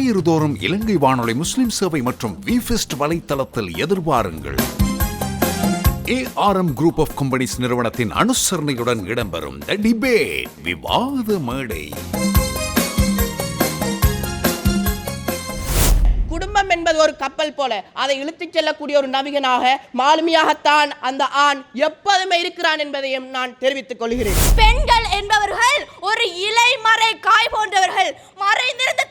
ஞாயிறு தோறும் இலங்கை வானொலி முஸ்லிம் சேவை மற்றும் விஃபெஸ்ட் வலைத்தளத்தில் எதிர்பாருங்கள். ஏஆர்எம் குரூப் ஆஃப் கம்பெனிஸ் நிறுவனத்தின் அனுசரணையுடன் இடம்பெறும் த டிபேட் விவாத மேடை. குடும்பம் என்பது ஒரு கப்பல் போல. அதை இழுத்துச் செல்லக்கூடிய ஒரு நவிகனாக மாலுமியாகத்தான் அந்த ஆண் எப்போதுமே இருக்கிறான் என்பதையும் நான் தெரிவித்துக் கொள்கிறேன். பெண்கள் என்பவர்கள் ஒரு இலை மறை காய் போன்றவர்கள். மறைந்திருந்து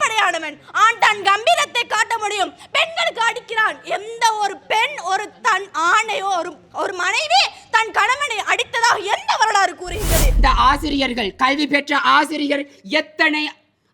வெளிப்படையானவன் ஆண் தன் கம்பீரத்தை காட்ட முடியும். பெண்களுக்கு அடிக்கிறான். எந்த ஒரு பெண் ஒரு தன் ஆணையோ ஒரு ஒரு மனைவி தன் கணவனை அடித்ததாக எந்த வரலாறு கூறுகிறது இந்த ஆசிரியர்கள் கல்வி பெற்ற ஆசிரியர் எத்தனை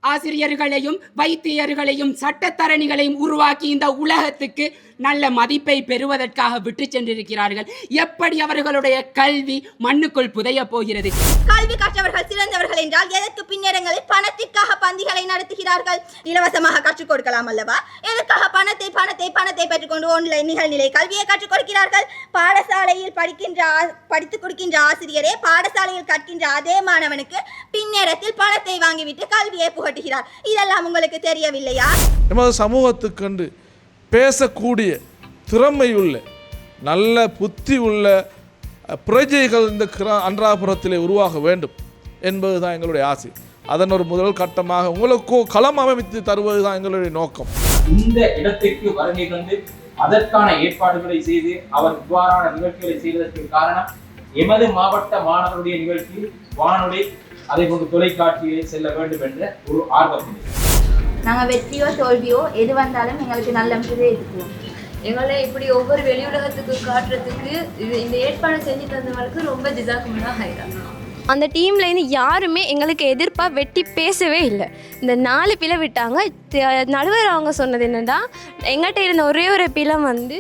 ஆசிரியர்களையும் வைத்தியர்களையும் சட்டத்தரணிகளையும் உருவாக்கி இந்த உலகத்துக்கு நல்ல மதிப்பை பெறுவதற்காக விட்டு சென்றிருக்கிறார்கள். எப்படி அவர்களுடைய கல்வி மண்ணுக்குள் புதைய போகிறது? கல்வி கற்றவர்கள் சிறந்தவர்கள் என்றால் எதற்கு பின்னரங்களில் பணத்திற்காக பந்திகளை நடத்துகிறார்கள்? இலவசமாக கற்றுக் கொடுக்கலாம் அல்லவா? எதற்காக பணத்தை பணத்தை பணத்தை பெற்றுக்கொண்டு ஆன்லைன் நிகழ்நிலை கல்வியை கற்றுக் கொடுக்கிறார்கள்? பாடசாலையில் படிக்கின்ற படித்துக் கொடுக்கின்ற ஆசிரியரே பாடசாலையில் கற்கின்ற அதே மாணவனுக்கு பின்னேரத்தில் பணத்தை வாங்கிவிட்டு கல்வியை புகட்டுகிறார். இதெல்லாம் உங்களுக்கு தெரியவில்லையா? எமது சமூகத்துக்கண்டு பேசக்கூடிய திறமையுள்ள நல்ல புத்தி உள்ள பிரஜைகள் இந்த கிரா அன்றாபுரத்திலே உருவாக வேண்டும் என்பது தான் எங்களுடைய ஆசை. அதன் ஒரு முதல் கட்டமாக உங்களுக்கு களம் அமைத்து தருவது தான் எங்களுடைய நோக்கம். இந்த இடத்திற்கு வருகை தந்து அதற்கான ஏற்பாடுகளை செய்து அவர் இவ்வாறான நிகழ்ச்சிகளை செய்வதற்கு காரணம் எமது மாவட்ட மாணவருடைய நிகழ்ச்சி வானொலி அதே போன்று தொலைக்காட்சியில் செல்ல வேண்டும் என்ற ஒரு ஆர்வம். நாங்கள் வெற்றியோ தோல்வியோ எது வந்தாலும் எங்களுக்கு நல்ல முறையை இருக்குவோம் எங்களை இப்படி ஒவ்வொரு வெளி உலகத்துக்கு காட்டுறதுக்கு இது இந்த ஏற்பாடு செஞ்சு தந்தவங்களுக்கு ரொம்ப ஜிசாக்குமுல்லா ஹைரா அந்த டீம்லேருந்து யாருமே எங்களுக்கு எதிர்ப்பாக வெட்டி பேசவே இல்லை. இந்த நாலு பிள்ளை விட்டாங்க. நடுவர் அவங்க சொன்னது என்னன்னா எங்கிட்ட இருந்த ஒரே ஒரு பிள்ளை வந்து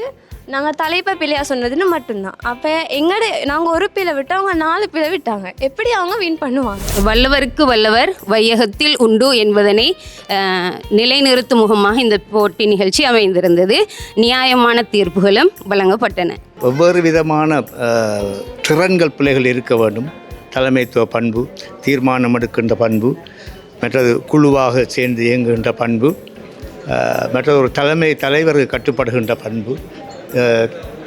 நாங்கள் தலைப்பை பிள்ளையா சொன்னதுன்னு மட்டும்தான். அப்போ எங்கட நாங்கள் ஒரு பிள்ளை விட்டு அவங்க நாலு பிள்ளை விட்டாங்க. எப்படி அவங்க வின் பண்ணுவாங்க? வல்லவருக்கு வல்லவர் வையகத்தில் உண்டு என்பதனை நிலைநிறுத்தும் முகமாக இந்த போட்டி நிகழ்ச்சி அமைந்திருந்தது. நியாயமான தீர்ப்புகளும் வழங்கப்பட்டன. வெவ்வேறு விதமான திறன்கள் பிள்ளைகள் இருக்க வேண்டும். தலைமைத்துவ பண்பு தீர்மானம் எடுக்கின்ற பண்பு மற்றது குழுவாக சேர்ந்து இயங்குகின்ற பண்பு மற்றது ஒரு தலைமை தலைவருக்கு கட்டுப்படுகின்ற பண்பு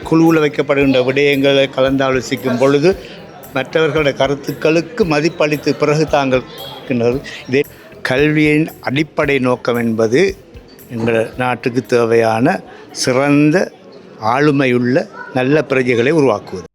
குழுவில் வைக்கப்படுகின்ற விடயங்களை கலந்தாலோசிக்கும் பொழுது மற்றவர்களுடைய கருத்துக்களுக்கு மதிப்பளித்து பிறகு தாங்கள் இதே கல்வியின் அடிப்படை நோக்கம் என்பது எங்கள் நாட்டுக்கு தேவையான சிறந்த ஆளுமையுள்ள நல்ல பிரஜைகளை உருவாக்குவது.